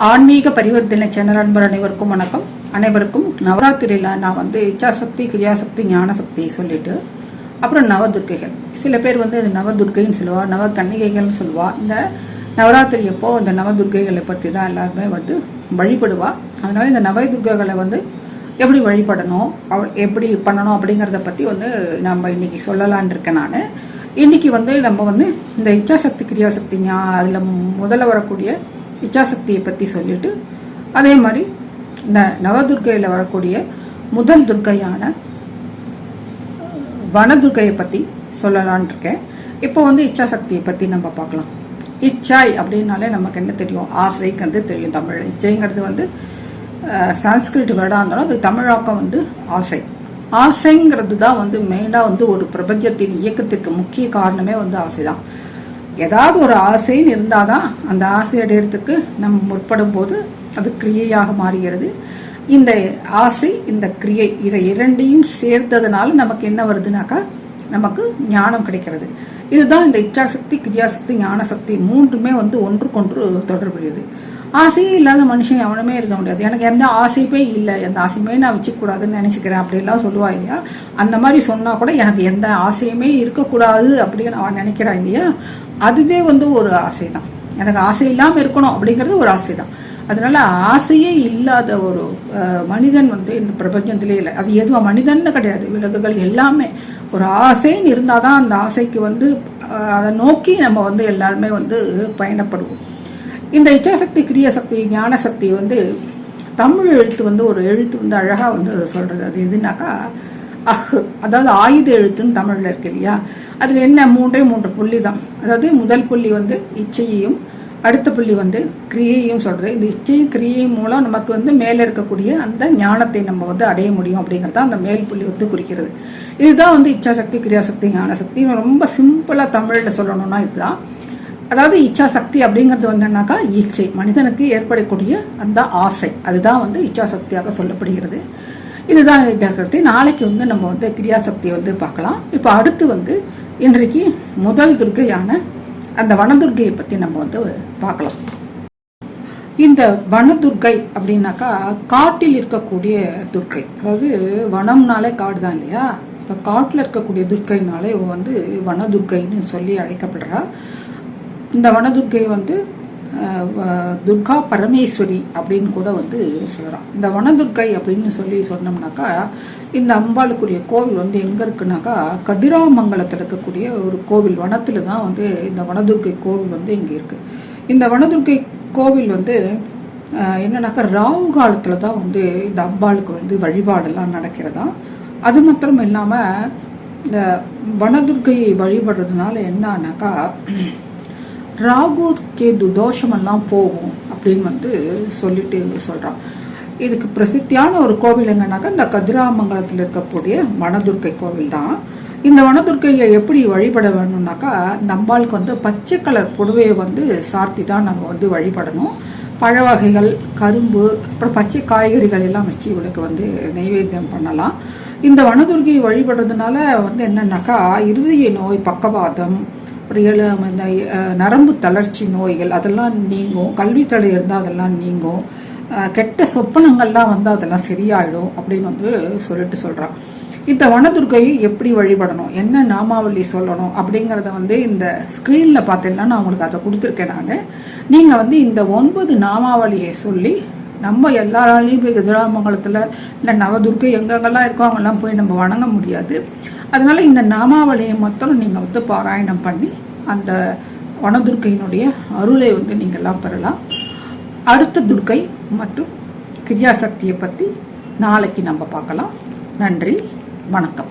ஆன்மீக பரிவர்த்தனை சேனல் அன்பர் அனைவருக்கும் வணக்கம். அனைவருக்கும் நவராத்திரியில் நான் வந்து இச்சாசக்தி கிரியாசக்தி ஞானசக்தி சொல்லிட்டு அப்புறம் நவதுர்க்கைகள் சில பேர் வந்து இது நவதுர்க்கைன்னு சொல்லுவா நவ கன்னிகைகள்னு சொல்லுவா. இந்த நவராத்திரி அப்போ இந்த நவதுர்க்கைகளை பற்றி தான் எல்லாருமே வந்து வழிபடுவா. அதனால இந்த நவதுர்க்கைகளை வந்து எப்படி வழிபடணும் அவ- எப்படி பண்ணணும் அப்படிங்கிறத பற்றி வந்து நம்ம இன்னைக்கு சொல்லலான் இருக்கேன் நான். இன்னைக்கு வந்து நம்ம வந்து இந்த இச்சாசக்தி கிரியாசக்தி ஞா அதில் முதல்ல வரக்கூடிய இச்சாசக்தியை பற்றி சொல்லிட்டு அதே மாதிரி இந்த நவதுர்க்கையில் வரக்கூடிய முதல் துர்க்கையான வனதுர்க்கையை பற்றி சொல்லலான் இருக்கேன். இப்போ வந்து இச்சாசக்தியை பற்றி நம்ம பார்க்கலாம். இச்சாய் அப்படின்னாலே நமக்கு என்ன தெரியும்? ஆசைங்கிறது தெரியும். தமிழ் இச்சைங்கிறது வந்து சான்ஸ்கிரிட் வேர்டாக இருந்தாலும் அது தமிழாக்கம் வந்து ஆசை. ஆசைங்கிறது தான் வந்து மெயினாக வந்து ஒரு பிரபஞ்சத்தின் இயக்கத்துக்கு முக்கிய காரணமே வந்து ஆசை தான் ஏதாவது ஒரு ஆசைன்னு இருந்தால் தான் அந்த ஆசை அடையிறதுக்கு நம்ம முற்படும் போது அது கிரியையாக மாறுகிறது. இந்த ஆசை இந்த கிரியை இதை இரண்டையும் சேர்த்ததுனால நமக்கு என்ன வருதுனாக்கா நமக்கு ஞானம் கிடைக்கிறது. இதுதான் இந்த இச்சாசக்தி கிரியாசக்தி ஞானசக்தி மூன்றுமே வந்து ஒன்றுக்கொன்று தொடர்புடையது. ஆசையே இல்லாத மனுஷன் எவனுமே இருக்க முடியாது. எனக்கு எந்த ஆசையுமே இல்லை. எந்த ஆசையுமே நான் வச்சுக்கூடாதுன்னு நினைச்சுக்கிறேன். அப்படிலாம் சொல்லுவா இல்லையா? அந்த மாதிரி சொன்னா கூட எனக்கு எந்த ஆசையுமே இருக்கக்கூடாது அப்படின்னு அவன் நினைக்கிறான் இல்லையா? அதுவே வந்து ஒரு ஆசை தான் எனக்கு ஆசை இல்லாமல் இருக்கணும் அப்படிங்கிறது ஒரு ஆசை தான் அதனால ஆசையே இல்லாத ஒரு மனிதன் வந்து இந்த பிரபஞ்சத்திலே இல்லை. அது எதுவும் மனிதன்னு கிடையாது. விலங்குகள் எல்லாமே. ஒரு ஆசைன்னு இருந்தாதான் அந்த ஆசைக்கு வந்து அதை நோக்கி நம்ம வந்து எல்லாருமே வந்து பயணப்படுவோம். இந்த இச்சாசக்தி கிரியாசக்தி ஞானசக்தி வந்து தமிழ் எழுத்து வந்து ஒரு எழுத்து வந்து அழகாக வந்து அதை சொல்கிறது அது எதுனாக்கா அஹ் அதாவது ஆயுத எழுத்துன்னு தமிழில் இருக்கு இல்லையா? அதில் என்ன? மூன்றே மூன்று புள்ளி தான் அதாவது முதல் புள்ளி வந்து இச்சையையும் அடுத்த புள்ளி வந்து கிரியையும் சொல்கிறது இந்த இச்சையும் கிரியையும் மூலம் நமக்கு வந்து மேலே இருக்கக்கூடிய அந்த ஞானத்தை நம்ம வந்து அடைய முடியும் அப்படிங்கறத அந்த மேல் புள்ளி வந்து குறிக்கிறது. இதுதான் வந்து இச்சாசக்தி கிரியாசக்தி ஞானசக்தி. ரொம்ப சிம்பிளாக தமிழில் சொல்லணும்னா இதுதான். அதாவது இச்சா சக்தி அப்படிங்கிறது வந்து ஈச்சை. இச்சை மனிதனுக்கு ஏற்படக்கூடிய அந்த ஆசை. அதுதான் வந்து இச்சா சக்தியாக சொல்லப்படுகிறது. இதுதான் இச்சாசக்தி நாளைக்கு வந்து நம்ம வந்து கிரியாசக்தியை வந்து பார்க்கலாம். இப்போ அடுத்து வந்து இன்றைக்கு முதல் துர்க்கையான அந்த வனதுர்க்கையை பற்றி நம்ம வந்து பார்க்கலாம். இந்த வனதுர்க்கை அப்படின்னாக்கா காட்டில் இருக்கக்கூடிய துர்க்கை அதாவது வனம்னாலே காடு தான் இல்லையா? இப்போ காட்டில் இருக்கக்கூடிய துர்க்கைனாலே இவ வந்து வனதுர்க்கைன்னு சொல்லி அழைக்கப்படுறா. இந்த வனதுர்க்கை வந்து வ- துர்கா பரமேஸ்வரி அப்படின்னு கூட வந்து சொல்கிறான் இந்த வனதுர்க்கை அப்படின்னு சொல்லி சொன்னோம்னாக்கா இந்த அம்பாளுக்குரிய கோவில் வந்து எங்கே இருக்குனாக்கா கதிராமங்கலத்தில் இருக்கக்கூடிய ஒரு கோவில் வனத்தில் தான் வந்து இந்த வனதுர்க்கை கோவில் வந்து இங்கே இருக்குது இந்த வனதுர்க்கை கோவில் வந்து என்னன்னாக்கா ராவு காலத்தில் தான் வந்து இந்த அம்பாளுக்கு வந்து வழிபாடெல்லாம் நடக்கிறதா? அது மாத்திரம் இல்லாமல் இந்த வனதுர்க்கையை வழிபடுறதுனால என்னன்னாக்கா ராகு கேது தோஷமெல்லாம் போகும் அப்படின்னு வந்து சொல்லிட்டு சொல்கிறான் இதுக்கு பிரசித்தியான ஒரு கோவில் எங்கன்னாக்கா இந்த கதிராமங்கலத்தில் இருக்கக்கூடிய வனதுர்க்கை கோவில் தான் இந்த வனதுர்க்கையை எப்படி வழிபட வேணும்னாக்கா நம்பாளுக்கு வந்து பச்சை கலர் புடவையை வந்து சார்த்தி தான் நம்ம வந்து வழிபடணும். பழ வகைகள் கரும்பு அப்புறம் பச்சை காய்கறிகள் எல்லாம் வச்சு இவளுக்கு வந்து நைவேத்தியம் பண்ணலாம். இந்த வனதுர்க்கையை வழிபடுறதுனால வந்து என்னன்னாக்கா இருதய நோய் பக்கவாதம் ஏழு இந்த நரம்பு தளர்ச்சி நோய்கள் அதெல்லாம் நீங்கும். கல்வி தடை இருந்தால் அதெல்லாம் நீங்கும். கெட்ட சொப்பனங்கள்லாம் வந்து அதெல்லாம் சரியாயிடும் அப்படின்னு வந்து சொல்லிட்டு சொல்கிறான் இந்த வனதுர்கையை எப்படி வழிபடணும்? என்ன நாமாவளி சொல்லணும்? அப்படிங்கிறத வந்து இந்த ஸ்க்ரீனில் பார்த்தீங்கன்னா நான் உங்களுக்கு அதை கொடுத்துருக்கேன் நான். நீங்கள் வந்து இந்த ஒன்பது நாமாவளியை சொல்லி நம்ம எல்லாராலையும் போய் எதிராமங்கலத்தில் இல்லை நவதுர்க்கை எங்கெங்கெல்லாம் இருக்கோ அங்கெல்லாம் போய் நம்ம வணங்க முடியாது. அதனால் இந்த நாமாவளியை மட்டும் நீங்கள் வந்து பாராயணம் பண்ணி அந்த வனதுர்க்கையினுடைய அருளை வந்து நீங்கள்லாம் பெறலாம். அடுத்த துர்க்கை மற்றும் கிரியாசக்தியை பற்றி நாளைக்கு நம்ம பார்க்கலாம். நன்றி வணக்கம்.